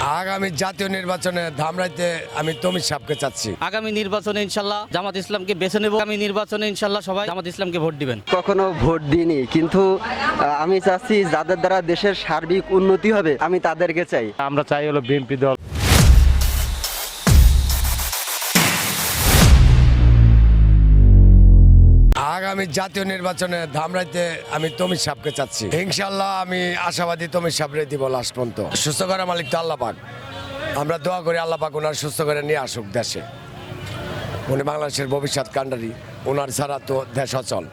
আগামী জাতীয় নির্বাচনে ধামরাইতে আমি তমির সাহকে চাচ্ছি। আগামী নির্বাচনে ইনশাল্লাহ জামাত ইসলামকে বেছে নেব। আমি নির্বাচনে ইনশাল্লাহ সবাই জামাত ইসলামকে ভোট দিবেন। কখনো ভোট দিইনি কিন্তু আহ, আমি চাচ্ছি যাদের দ্বারা দেশের সার্বিক উন্নতি হবে আমি তাদেরকে চাই। আমরা চাই হলো বিএনপি দল জাতীয় নির্বাচনে ধামরাইতে আমি তমির সাহকে চাচ্ছি। ইনশাল্লাহ আমি আশাবাদী তমির সাহরে দিব লাস্ট পর্যন্ত। সুস্থ করা মালিক তো আল্লাহ পাক। আমরা দোয়া করি আল্লাহ পাক ওনার সুস্থ করে নিয়ে আসুক দেশে। উনি বাংলাদেশের ভবিষ্যৎ কাণ্ডারি। ওনার ছাড়া তো দেশ অচল।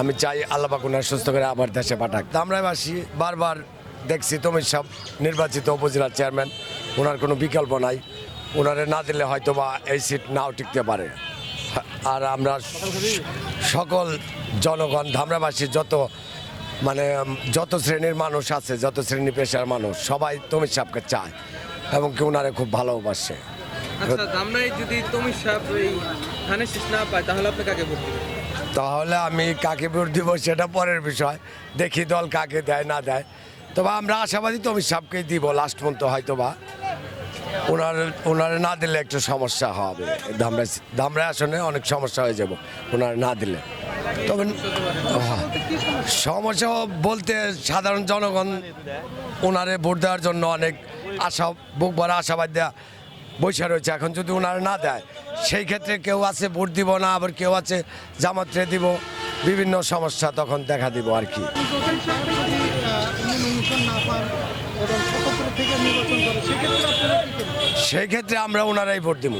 আমি চাই আল্লাহ পাক ওনার সুস্থ করে আবার দেশে পাঠাক। ধামরাইবাসী বারবার দেখছি তমির সাহ নির্বাচিত উপজেলা চেয়ারম্যান, ওনার কোনো বিকল্প নাই। ওনারে না দিলে হয়তো বা এই সিট নাও টিকতে পারে। আর আমরা সকল জনগণ ধামরাবাসী যত মানে যত শ্রেণির মানুষ আছে যত শ্রেণি পেশার মানুষ সবাই তমির সাহকে চায় এবং কি ওনারে খুব ভালোবাসে। আচ্ছা যদি তমির সাহেব এই ধানের শীষ না পায় তাহলে আপনি কাকে ভোট তাহলে আমি কাকে ভোট দিব সেটা পরের বিষয়। দেখি দল কাকে দেয় না দেয়। তবে আমরা আশাবাদী তমির সাহকেই দিব লাস্ট পর্যন্ত হয়তো বা ওনার, ওনারে না দিলে একটু সমস্যা হবে। ধামরাই ধামরাই আসনে অনেক সমস্যা হয়ে যাব, ওনার না দিলে। তবে। সমস্যা বলতে সাধারণ জনগণ ওনারে ভোট দেওয়ার জন্য অনেক আশা, বুক ভরা আশাবাদ দেওয়া বৈশা রয়েছে। এখন যদি ওনারা না দেয়, সেই ক্ষেত্রে কেউ আছে ভোট দিব না, আবার কেউ আছে জামাতরে দিব, বিভিন্ন সমস্যা তখন দেখা দিব আর কি সেই ক্ষেত্রে আমরা ওনারাই ভোট দিব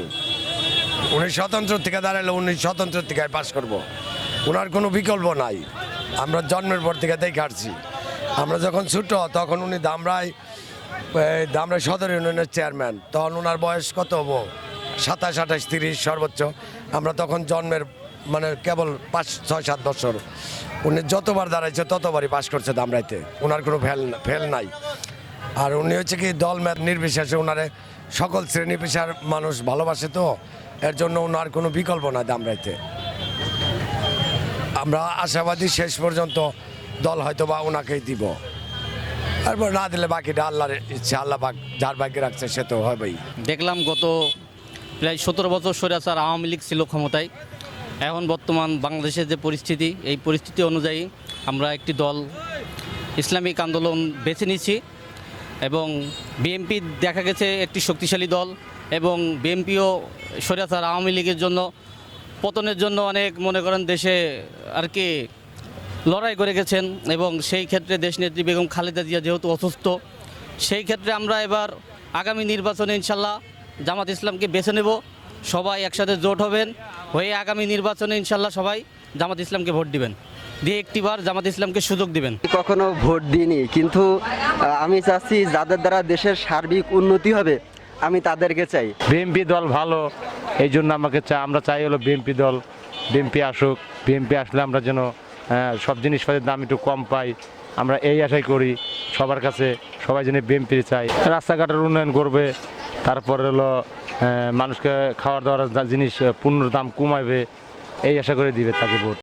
উনি স্বতন্ত্র থেকে দাঁড়ালে উনি স্বতন্ত্র থেকে পাস করব। ওনার কোনো বিকল্প নাই। আমরা জন্মের পর থেকে দেখে আসছি। আমরা যখন ছোট, তখন উনি দামরাই দামরাই সদর ইউনিয়নের চেয়ারম্যান। তখন ওনার বয়স কত হব? সাতাশ, আঠাশ, তিরিশ সর্বোচ্চ। আমরা তখন জন্মের মানে কেবল পাঁচ, ছয়, সাত বছর। উনি যতবার দাঁড়াইছে, ততবারই পাস করছে দামরাইতে। ওনার কোনো ফেল ফেল নাই। আর উনি হচ্ছে কি দল ম্যাচ নির্বিশেষে ওনারে সকল শ্রেণি পেশার মানুষ ভালোবাসে তো, এর জন্য ওনার কোনো বিকল্প নাই দামরাইতে আমরা আশাবাদী শেষ পর্যন্ত দল হয়তো বা ওনাকেই দিব। তারপর না দিলে বাকিটা আল্লাহর ইচ্ছে, আল্লাহ পাক যার ভাগ্যে রাখছে সে তো হবেই। দেখলাম গত প্রায় সতেরো বছর স্বৈরাচার আওয়ামী লীগ ছিল ক্ষমতায়। এখন বর্তমান বাংলাদেশের যে পরিস্থিতি, এই পরিস্থিতি অনুযায়ী আমরা একটি দল ইসলামিক আন্দোলন বেছে নিয়েছি। এবং বিএনপি দেখা গেছে একটি শক্তিশালী দল এবং বিএনপিও স্বৈরাচার আওয়ামী লীগের জন্য, পতনের জন্য অনেক মনে করেন দেশে আর কি লড়াই করে গেছেন এবং সেই ক্ষেত্রে দেশনেত্রী বেগম খালেদা জিয়া যেহেতু অসুস্থ, সেই ক্ষেত্রে আমরা এবার আগামী নির্বাচনে ইনশাল্লাহ জামাত ইসলামকে বেছে নেব। সবাই একসাথে জোট হবেন, হয়ে আগামী নির্বাচনে ইনশাল্লাহ সবাই জামাত ইসলামকে ভোট দিবেন। দিয়ে একটিবার জামাত ইসলামকে সুযোগ দিবেন। কখনো ভোট দিইনি কিন্তু আমি চাচ্ছি যাদের দ্বারা দেশের সার্বিক উন্নতি হবে আমি তাদেরকে চাই। বিএনপি দল ভালো এই জন্য আমাকে চা আমরা চাই হলো বিএনপি দল বিএনপি আসুক বিএনপি আসলে আমরা যেন সব জিনিসপাতির দাম একটু কম পাই আমরা এই আশাই করি সবার কাছে সবাই যেন বিএনপি চাই রাস্তাঘাটের উন্নয়ন করবে তারপরে হলো মানুষকে খাওয়ার দাওয়ার জিনিস পণ্যের দাম কমাইবে এই আশা করে দিবে তাকে ভোট।